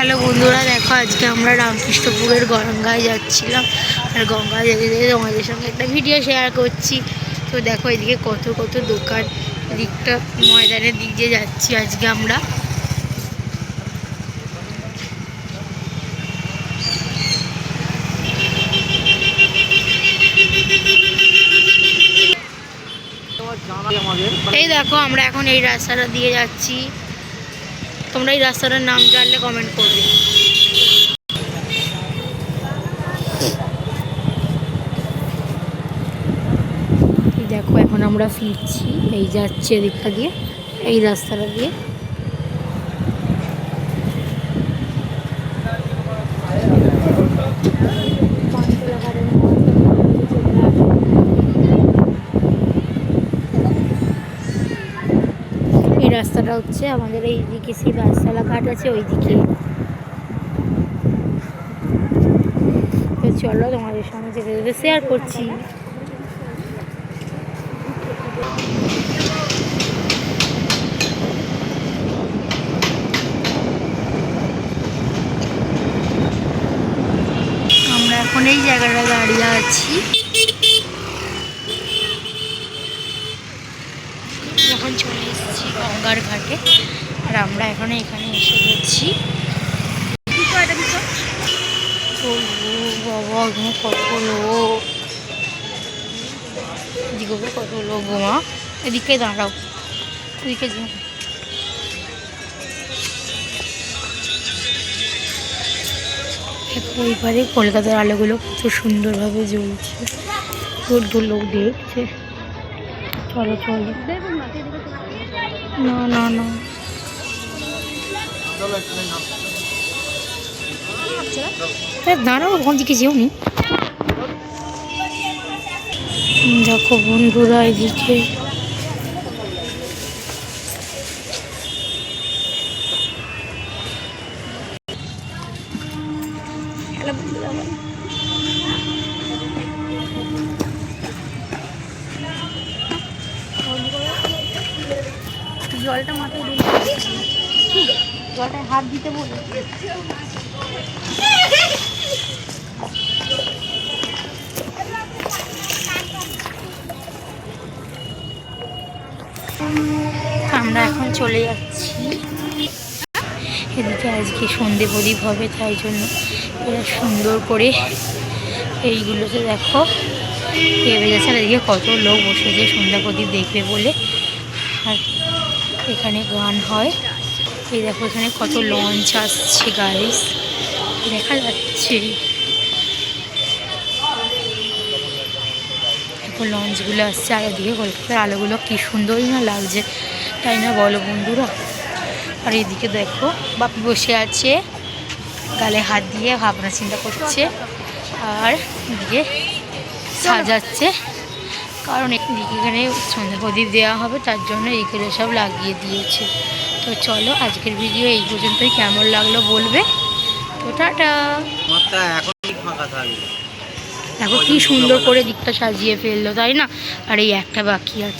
Hello বন্ধুরা, দেখো আজকে আমরা রামকৃষ্ণপুরের গঙ্গায় যাচ্ছিলাম। আর গঙ্গায় যেতে যেতে তোমাদের সঙ্গে একটা ভিডিও শেয়ার করছি। তো দেখো এদিকে কত কত দোকান, দিকটা, ময়দানের দিক দিয়ে যাচ্ছি আজকে আমরা। এই দেখো আমরা এখন এই রাস্তাটা দিয়ে যাচ্ছি। তোমরা এই রাস্তাটার নাম জানলে কমেন্ট করবে। দেখো, এখন আমরা ফিরছি। এই যাচ্ছে এদিকটা দিয়ে, এই রাস্তাটা দিয়ে। রাস্তাটা হচ্ছে আমাদের এই দিকে, সেই রাস্তালা ঘাট আছে ওই দিকে তো চলো তোমাদের সঙ্গে যেতে শেয়ার করছি। আমরা এখন এই জায়গাটা দাঁড়িয়ে আছি। এখন চলে গঙ্গার ঘাটে। আর আমরা এখন এখানে এসে গেছি। বাবা কত লোক। এদিকে কত লোক গোমা এদিকে দাঁড়াও। এইবারে কলকাতার আলোগুলো কত সুন্দরভাবে জ্বলছে। দূর দূর লোক দেখছে। চলো চলো। না না না। দাঁড়াও ওখান দিকে যেও নি। দেখো বন্ধুরা এদিকে। জলটা মাথায় দিলে জলটায় হাত দিতে বলে আমরা এখন চলে যাচ্ছি। এদিকে আজকে সন্ধে প্রদীপ হবে, তাই জন্য এরা সুন্দর করে এইগুলোতে দেখো। যাচ্ছে, আর এদিকে কত লোক বসেছে, সন্ধ্যা প্রদীপ দেখবে বলে। আর এখানে গান হয়। এই দেখো এখানে কত লঞ্চ আসছে গাইস দেখা যাচ্ছে। দেখো লঞ্চগুলো আসছে আর ওদিকে কলকাতার আলোগুলো কি সুন্দরই না লাগছে। তাই না বলো বন্ধুরা? আর এদিকে দেখো, বাপি বসে আছে, গালে হাত দিয়ে ভাবনা চিন্তা করছে, আর এদিকে সাজাচ্ছে। কারণ এখানে সন্ধ্যা প্রদীপ দেওয়া হবে তার জন্য এইগুলো সব লাগিয়ে দিয়েছে। তো চলো আজকের ভিডিও এই পর্যন্তই। কেমন লাগল বলবে? তো টাটা। দেখো কি সুন্দর করে দিকটা সাজিয়ে ফেলল তাই না? আর এই একটা বাকি আছে।